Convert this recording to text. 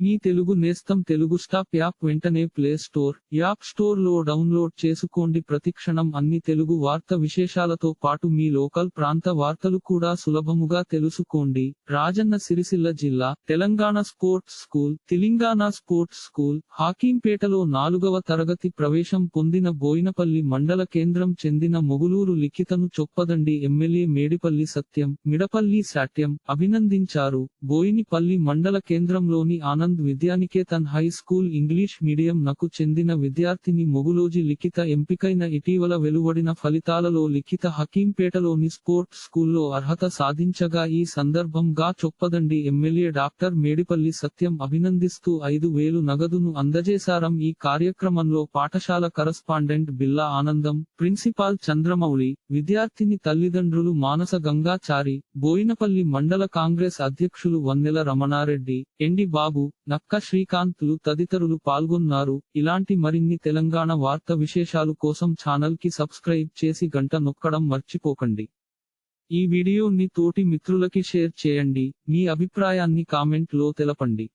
మీ తెలుగు నేస్తం Telugu stop app వెంటనే play store app స్టోర్లో డౌన్లోడ్ చేసుకోండి. ప్రతిక్షణం అన్ని తెలుగు వార్త విశేషాలతో పాటు మీ లోకల్ ప్రాంత వార్తలు కూడా సులభముగా తెలుసుకోండి. రాజన్న సిరిసిల్ల జిల్లా Telangana sports school Telangana sports school హాకీంపేటలో నాలుగవ తరగతి ప్రవేశం పొందిన బోయినపల్లి మండల కేంద్రం చెందిన మొగులూరు లిఖితను చొప్పదండి ఎమ్మెల్యే మేడిపల్లి సత్యం మిడపల్లి శాట్యం అభినందించారు. బోయినిపల్లి మండల కేంద్రంలోని Ananda Vidyaniketan high school English medium నకు చెందిన విద్యార్థిని మొగులోజి లిఖిత ఎంపికైన ఇటీవల వెలువడిన ఫలితాలలో లిఖిత హకీంపేటలోని స్పోర్ట్స్ స్కూల్లో అర్హత సాధించగా ఈ సందర్భంగా చొప్పదండి ఎమ్మెల్యే డాక్టర్ మేడిపల్లి సత్యం అభినందిస్తూ ఐదు వేలు నగదును అందజేశారం. ఈ కార్యక్రమంలో పాఠశాల కరస్పాండెంట్ బిల్లా ఆనందం ప్రిన్సిపాల్ చంద్రమౌళి విద్యార్థిని తల్లిదండ్రులు మానస గంగాచారి బోయినపల్లి మండల కాంగ్రెస్ అధ్యక్షులు వన్నెల రమణారెడ్డి ఎండి బాబు నక్క శ్రీకాంత్లు తదితరులు పాల్గొన్నారు. ఇలాంటి మరిన్ని తెలంగాణ వార్త విశేషాలు కోసం ఛానల్కి సబ్స్క్రైబ్ చేసి గంట నొక్కడం మర్చిపోకండి. ఈ వీడియోని తోటి మిత్రులకి షేర్ చేయండి. మీ అభిప్రాయాన్ని కామెంట్లో తెలపండి.